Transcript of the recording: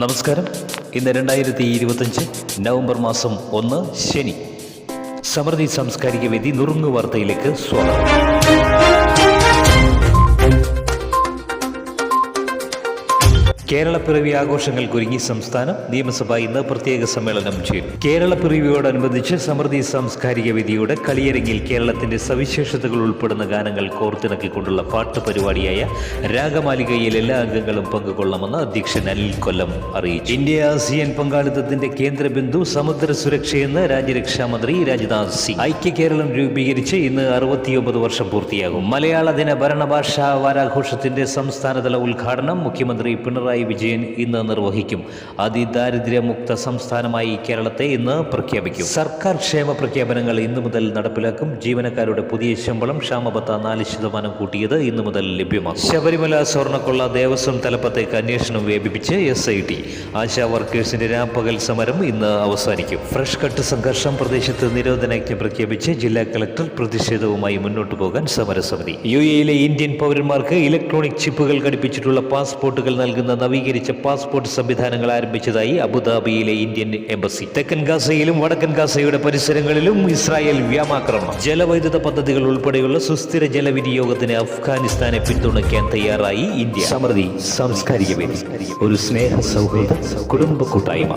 നമസ്കാരം. ഇന്ന് രണ്ടായിരത്തി ഇരുപത്തഞ്ച് നവംബർ മാസം ഒന്ന് ശനി. സമൃദ്ധി സാംസ്കാരിക വേദി നുറുങ്ങു വാർത്തയിലേക്ക് സ്വാഗതം. കേരളപ്പിറവി ആഘോഷങ്ങൾക്കൊരുങ്ങി സംസ്ഥാനം നിയമസഭ ഇന്ന് പ്രത്യേക സമ്മേളനം ചെയ്യും. കേരളപ്പിറവിയോടനുബന്ധിച്ച് സമൃദ്ധി സാംസ്കാരിക വേദിയുടെ കളിയരങ്ങിൽ കേരളത്തിന്റെ സവിശേഷതകൾ ഉൾപ്പെടുന്ന ഗാനങ്ങൾ കോർത്തിണക്കിക്കൊണ്ടുള്ള പാട്ട് പരിപാടിയായ രാഗമാലികയിൽ എല്ലാ അംഗങ്ങളും പങ്കുകൊള്ളണമെന്ന് അധ്യക്ഷൻ അനിൽ കൊല്ലം അറിയിച്ചു. ഇന്ത്യ ആസിയൻ പങ്കാളിത്തത്തിന്റെ കേന്ദ്രബിന്ദു സമുദ്ര സുരക്ഷയെന്ന് രാജ്യരക്ഷാ മന്ത്രി രാജ്നാഥ് സിംഗ്. ഐക്യ കേരളം രൂപീകരിച്ച് ഇന്ന് അറുപത്തിയൊമ്പത് വർഷം പൂർത്തിയാകും. മലയാള ദിന ഭരണഭാഷാ വാരാഘോഷത്തിന്റെ സംസ്ഥാനതല ഉദ്ഘാടനം മുഖ്യമന്ത്രി പിണറായി വിജയൻ ഇന്ന് നിർവഹിക്കും. അതിദാരിദ്ര്യമുക്ത സംസ്ഥാനമായി കേരളത്തെ ഇന്ന് പ്രഖ്യാപിക്കും. സർക്കാർ ക്ഷേമ പ്രഖ്യാപനങ്ങൾ ഇന്നു മുതൽ നടപ്പിലാക്കും. ജീവനക്കാരുടെ പുതിയ ശമ്പളം ക്ഷാമബത്ത നാല് ശതമാനം കൂട്ടിയത് ഇന്നു മുതൽ ലഭ്യമാക്കും. ശബരിമല സ്വർണക്കൊള്ള ദേവസ്വം തലപ്പത്തേക്ക് അന്വേഷണം വ്യാപിപ്പിച്ച് എസ് ഐ ടി ആശാ വർക്കേഴ്സിന്റെ രാപ്പകൽ സമരം ഇന്ന് അവസാനിക്കും. ഫ്രഷ് കട്ട് സംഘർഷം പ്രദേശത്ത് നിരോധനാജ്ഞ പ്രഖ്യാപിച്ച് ജില്ലാ കളക്ടർ പ്രതിഷേധവുമായി മുന്നോട്ടു പോകാൻ സമരസമിതി. യു എയിലെ ഇന്ത്യൻ പൗരന്മാർക്ക് ഇലക്ട്രോണിക് ചിപ്പുകൾ ഘടിപ്പിച്ചിട്ടുള്ള പാസ്പോർട്ടുകൾ നൽകുന്ന നവീകരിച്ച പാസ്പോർട്ട് സംവിധാനങ്ങൾ ആരംഭിച്ചതായി അബുദാബിയിലെ ഇന്ത്യൻ എംബസി. തെക്കൻ ഗാസയിലും വടക്കൻ ഗാസയുടെ പരിസരങ്ങളിലും ഇസ്രായേൽ വ്യാമാക്രമണം. ജലവൈദ്യുത പദ്ധതികൾ ഉൾപ്പെടെയുള്ള സുസ്ഥിര ജലവിനിയോഗത്തിന് അഫ്ഗാനിസ്ഥാനെ പിന്തുണയ്ക്കാൻ തയ്യാറായി ഇന്ത്യ. സമൃദ്ധി സാംസ്കാരിക വേദി. ഒരു സ്നേഹ സൗഹൃദ കുടുംബ കൂട്ടായ്മ.